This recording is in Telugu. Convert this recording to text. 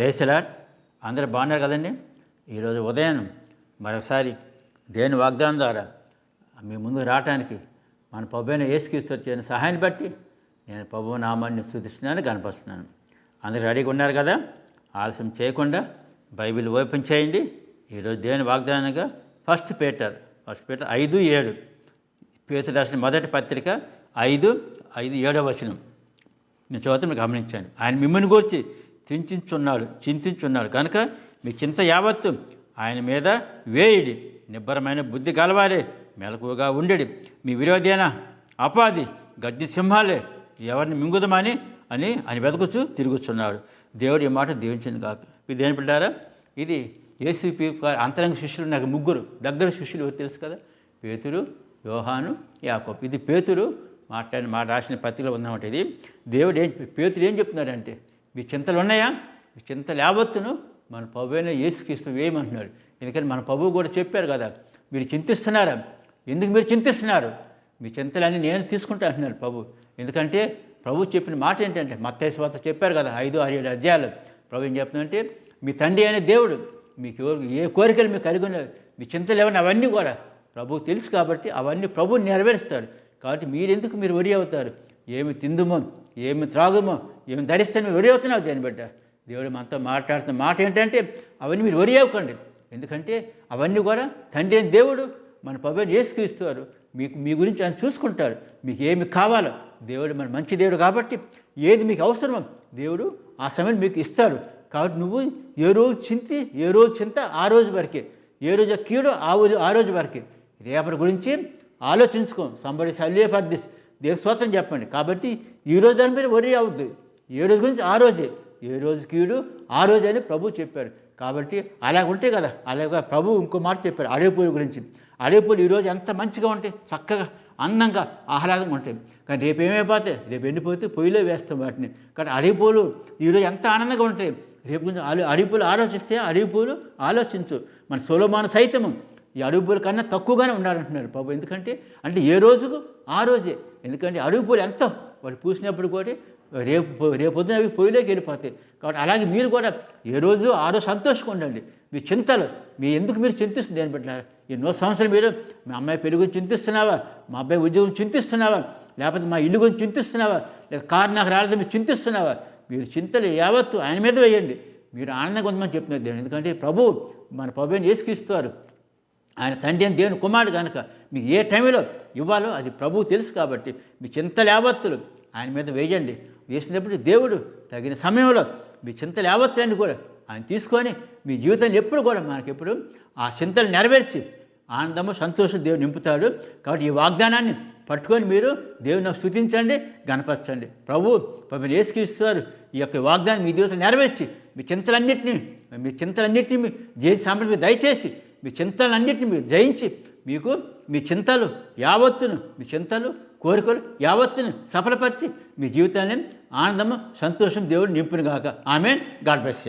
దేశలా అందరూ బాగున్నారు కదండి? ఈరోజు ఉదయం మరొకసారి దేని వాగ్దానం ద్వారా మీ ముందుకు రావటానికి మన ప్రభుత్వ ఏసుక్రీస్తు యేసుక్రీస్తు వచ్చిన సహాయాన్ని బట్టి నేను ప్రభు నామాన్ని సూచిస్తున్నాను కనపరుస్తున్నాను అందరు రెడీగా ఉన్నారు కదా? ఆలస్యం చేయకుండా బైబిల్ ఓపెన్ చేయండి. ఈరోజు దేని వాగ్దానంగా ఫస్ట్ పేటర్ ఫస్ట్ పేటర్ ఐదు ఏడు. పేతురు రాసిన మొదటి పత్రిక ఐదు ఐదు ఏడవ వచనం. నేను చదువుతాను గమనించాను. ఆయన మిమ్మల్ని గురించి చింతించున్నాడు చింతించున్నాడు. కనుక మీ చింత యావత్తు ఆయన మీద వేయుడి. నిబ్బరమైన బుద్ధి కలవాలి మెలకువగా ఉండడి. మీ విరోధేనా అపాది గడ్డి సింహాలే ఎవరిని మింగుదమని అని అని వెతకుచూ తిరుగుతున్నాడు దేవుడు ఈ మాట దీవించింది కాక. ఇది ఏం పెట్టారా ఇది ఏసీపీ అంతరంగ శిష్యులు నాకు ముగ్గురు. దగ్గర శిష్యులు ఎవరు తెలుసు కదా? పేతురు యోహాను యాకోప్ ఇది పేతురు మాట్లాడిన మాట రాసిన పత్రికలో ఉందన్నమాట ఇది. దేవుడు ఏం పేతుడు ఏం చెప్తున్నాడంటే మీ చింతలు ఉన్నాయా? మీ చింతలు యావత్తును మన ప్రభువైన యేసుక్రీస్తు వేయమంటున్నాడు. ఎందుకంటే మన ప్రభువు కూడా చెప్పారు కదా మీరు చింతిస్తున్నారా? ఎందుకు మీరు చింతిస్తున్నారు? మీ చింతలన్నీ నేను తీసుకుంటా అంటున్నాడు ప్రభు. ఎందుకంటే ప్రభు చెప్పిన మాట ఏంటంటే మత్తేశ్వాత చెప్పారు కదా ఐదు ఆరు ఏడు అధ్యాయాలు. ప్రభు ఏం చెప్తుందంటే మీ తండ్రి అనే దేవుడు మీకు ఎవరు ఏ కోరికలు మీకు కలిగి ఉన్నవి మీ చింతలు ఏమన్నా అవన్నీ కూడా ప్రభు తెలుసు కాబట్టి అవన్నీ ప్రభు నెరవేరుస్తాడు. కాబట్టి మీరెందుకు మీరు వరి అవుతారు? ఏమి తిందుమో ఏమి త్రాగుమో ఏమి ధరిస్తే నువ్వు వరి అవుతున్నావు దేని బిడ్డ దేవుడు మనతో మాట్లాడుతున్న మాట ఏంటంటే అవన్నీ మీరు వరి అవ్వకండి ఎందుకంటే అవన్నీ కూడా తండ్రి అయిన దేవుడు మన ప్రభుని చేసుకుస్తారు మీకు మీ గురించి ఆయన చూసుకుంటారు. మీకు ఏమి కావాలో దేవుడు మన మంచి దేవుడు కాబట్టి ఏది మీకు అవసరమో దేవుడు ఆ సమయం మీకు ఇస్తాడు. కాబట్టి నువ్వు ఏ రోజు చింతి ఏ రోజు చింత ఆ రోజు వరకే. ఏ రోజు కీడో ఆ రోజు ఆ రోజు వరకే. రేపటి గురించి ఆలోచించుకో. సంబడి సల్వే ఫర్ దిస్ దేవుడు స్తోత్రం చెప్పండి. కాబట్టి ఈ రోజు దాని మీద వరి అవుద్ది. ఏ రోజు గురించి? ఆ రోజే. ఏ రోజు కీడు? ఆ రోజు అని ప్రభు చెప్పాడు. కాబట్టి అలాగ ఉంటే కదా అలాగ ప్రభు ఇంకో మాట చెప్పారు అడవిపూలు గురించి. అడవిపూలు ఈరోజు ఎంత మంచిగా ఉంటాయి? చక్కగా అందంగా ఆహ్లాదంగా ఉంటాయి. కానీ రేపు ఏమైపోతే రేపు ఎండిపోతే పొయ్యిలో వేస్తాం వాటిని. కానీ అడవిపూలు ఈరోజు ఎంత ఆనందంగా ఉంటాయి? రేపు గురించి అడవి అడవిపూలు ఆలోచిస్తే అడవిపూలు ఆలోచించు. మన సొలమాను సైతము ఈ అడుగుపూల కన్నా తక్కువగానే ఉండాలంటున్నారు పాపం ఎందుకంటే అంటే ఏ రోజుకు? ఆ రోజే. ఎందుకంటే అడుగుపూలు ఎంత? వాళ్ళు పూసినప్పుడు కూడా రేపు రేపు అవి పొయ్యిలోకి వెళ్ళిపోతాయి. కాబట్టి అలాగే మీరు కూడా ఏ రోజు ఆ రోజు సంతోషంగా ఉండండి. మీ చింతలు మీ ఎందుకు మీరు చింతిస్తుంది దేని పెట్టారు ఎన్నో సంవత్సరాలు మీరు మా అమ్మాయి పెళ్ళి గురించి చింతిస్తున్నావా? మా అబ్బాయి ఉద్యోగం చింతిస్తున్నావా? లేకపోతే మా ఇల్లు గురించి చింతిస్తున్నావా? లేదా కారు నాకు రాలేదు మీరు చింతిస్తున్నావా? మీరు చింతలు యావత్తు ఆయన మీద వేయండి. మీరు ఆనందంగా ఉందని చెప్తున్నారు ఎందుకంటే ప్రభు మన ప్రభుని ఏసుకిస్తారు ఆయన తండ్రి అని దేవుని కుమారుడు కనుక మీకు ఏ టైంలో ఇవ్వాలో అది ప్రభువు తెలుసు కాబట్టి మీ చింతలు యావత్తులు ఆయన మీద వేయండి. వేసినప్పుడు దేవుడు తగిన సమయంలో మీ చింతలు యావత్తులన్నీ కూడా ఆయన తీసుకొని మీ జీవితంలో ఎప్పుడు కూడా మనకెప్పుడు ఆ చింతలు నెరవేర్చి ఆనందము సంతోషం దేవుడు నింపుతాడు. కాబట్టి ఈ వాగ్దానాన్ని పట్టుకొని మీరు దేవుని స్థుతించండి గణపరచండి. ప్రభు ప్రభు ఏసుకిస్తారు ఈ యొక్క వాగ్దానం మీ జీవితం నెరవేర్చి మీ చింతలన్నింటినీ మీ చింతలన్నింటినీ మీ జయించి దయచేసి మీ చింతలన్నింటినీ మీరు జయించి మీకు మీ చింతలు యావత్తును మీ చింతలు కోరికలు యావత్తును సఫలపరిచి మీ జీవితాన్ని ఆనందము సంతోషం దేవుడు నింపునుగాక. ఆమె గాడ్ బ్లెస్